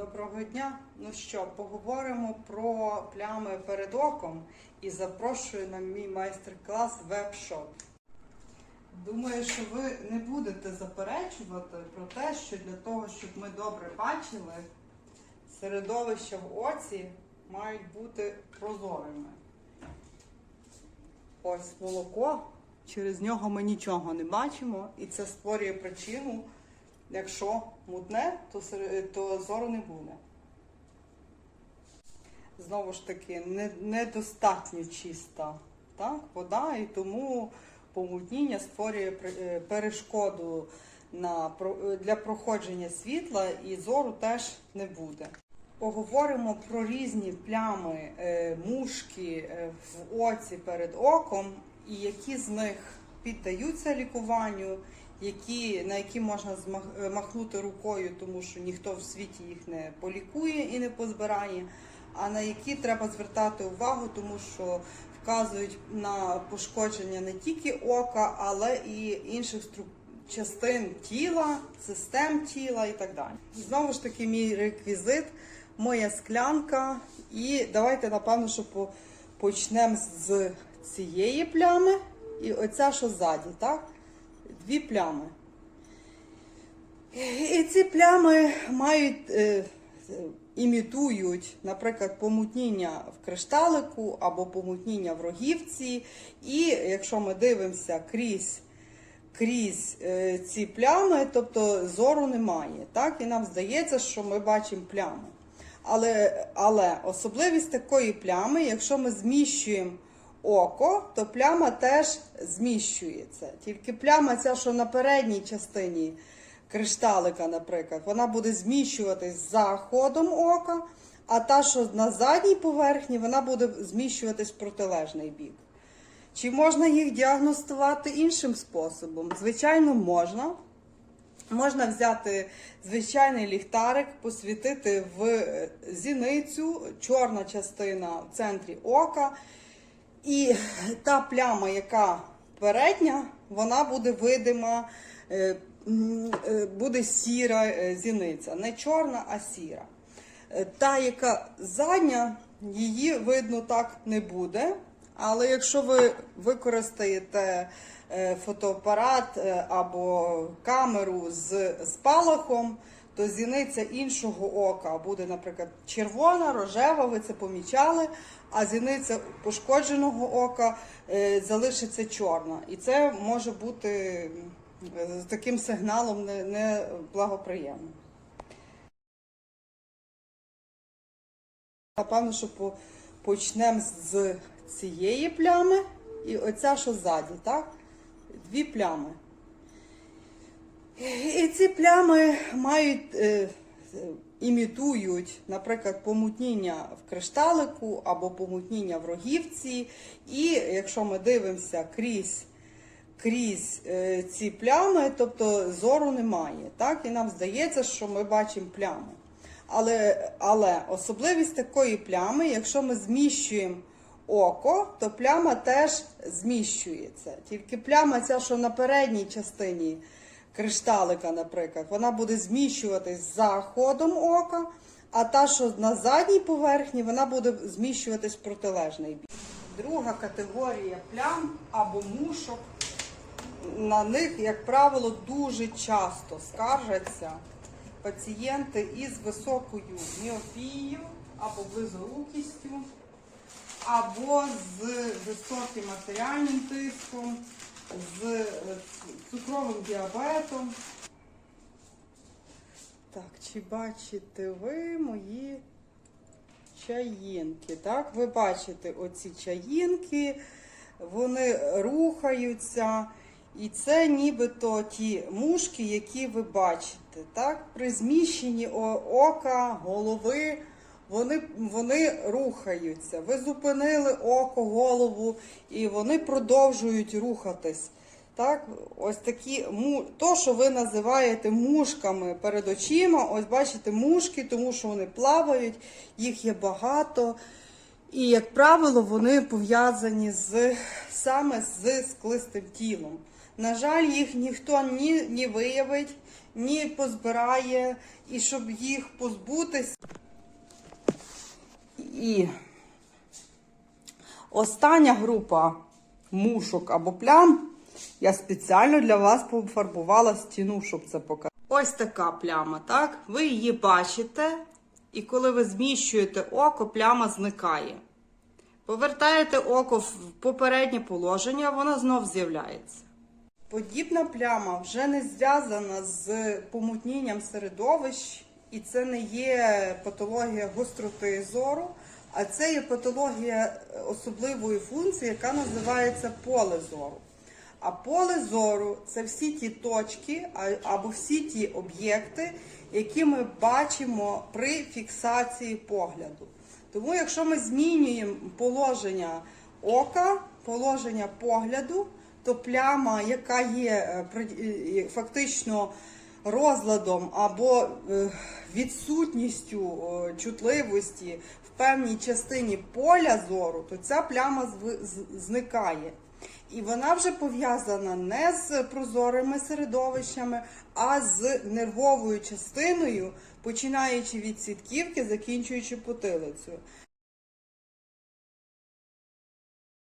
Доброго дня. Ну що, поговоримо про плями перед оком і запрошую на мій майстер-клас веб-шоп. Думаю, що ви не будете заперечувати про те, що для того, щоб ми добре бачили, середовища в оці мають бути прозорими. Ось молоко, через нього ми нічого не бачимо, і це створює причину. Якщо мутне, то, то зору не буде. Знову ж таки, не, недостатньо чиста так, вода, і тому помутніння створює е, перешкоду на, е, для проходження світла і зору теж не буде. Поговоримо про різні плями, е, мушки е, в оці перед оком, і які з них піддаються лікуванню, які, на які можна е, махнути рукою, тому що ніхто в світі їх не полікує і не позбирає, а на які треба звертати увагу, тому що вказують на пошкодження не тільки ока, але і інших структур. Частин тіла, систем тіла і так далі. Знову ж таки, мій реквізит, моя склянка. І давайте, напевно, що почнемо з цієї плями і оця, що ззаді, так? Дві плями. І ці плями мають, е, імітують, наприклад, помутніння в кришталику або помутніння в рогівці. І якщо ми дивимося крізь, крізь е, ці плями, тобто зору немає. Так? І нам здається, що ми бачимо плями. Але, але особливість такої плями, якщо ми зміщуємо око, то пляма теж зміщується. Тільки пляма ця, що на передній частині кришталика, наприклад, вона буде зміщуватись за ходом ока, а та, що на задній поверхні, вона буде зміщуватись в протилежний бік. Чи можна їх діагностувати іншим способом? Звичайно, можна. Можна взяти звичайний ліхтарик, посвітити в е, зіницю, чорна частина в центрі ока. І та пляма, яка передня, вона буде видима, е, е, буде сіра е, зіниця. Не чорна, а сіра. Та, яка задня, її видно так не буде. Але якщо ви використаєте фотоапарат або камеру з спалахом, то зіниця іншого ока буде, наприклад, червона, рожева, ви це помічали, а зіниця пошкодженого ока е, залишиться чорна. І це може бути таким сигналом не- неблагоприємним. Напевно, що по- почнемо з цієї плями і оця, що ззаді, так? Дві плями. І ці плями мають, е, імітують, наприклад, помутніння в кришталику або помутніння в рогівці. І якщо ми дивимося крізь, крізь е, ці плями, тобто зору немає. Так? І нам здається, що ми бачимо плями. Але, але особливість такої плями, якщо ми зміщуємо око, то пляма теж зміщується. Тільки пляма ця, що на передній частині кришталика, наприклад, вона буде зміщуватись за ходом ока, а та, що на задній поверхні, вона буде зміщуватись в протилежний бік. Друга категорія плям або мушок. На них, як правило, дуже часто скаржаться пацієнти із високою міопією або близорукістю, або з високим артеріальним тиском, з цукровим діабетом. Так, чи бачите ви мої чаїнки? Так, ви бачите оці чаїнки, вони рухаються. І це нібито ті мушки, які ви бачите. Так? При зміщенні ока, голови, вони, вони рухаються. Ви зупинили око, голову, і вони продовжують рухатись. Так? Ось такі то, що ви називаєте мушками перед очима, ось бачите мушки, тому що вони плавають, їх є багато. І, як правило, вони пов'язані з саме з склистим тілом. На жаль, їх ніхто ні, ні виявить, ні позбирає, і щоб їх позбутись. І остання група мушок або плям. Я спеціально для вас пофарбувала стіну, щоб це показати. Ось така пляма, так? Ви її бачите, і коли ви зміщуєте око, пляма зникає. Повертаєте око в попереднє положення, воно знов з'являється. Подібна пляма вже не зв'язана з помутнінням середовищ, і це не є патологія гостроти зору, а це є патологія особливої функції, яка називається поле зору. А поле зору це всі ті точки або всі ті об'єкти, які ми бачимо при фіксації погляду. Тому, якщо ми змінюємо положення ока, положення погляду, то пляма, яка є е, е, фактично розладом або е, відсутністю чутливості в певній частині поля зору, то ця пляма зникає. І вона вже пов'язана не з прозорими середовищами, а з нервовою частиною, починаючи від сітківки, закінчуючи потилицею.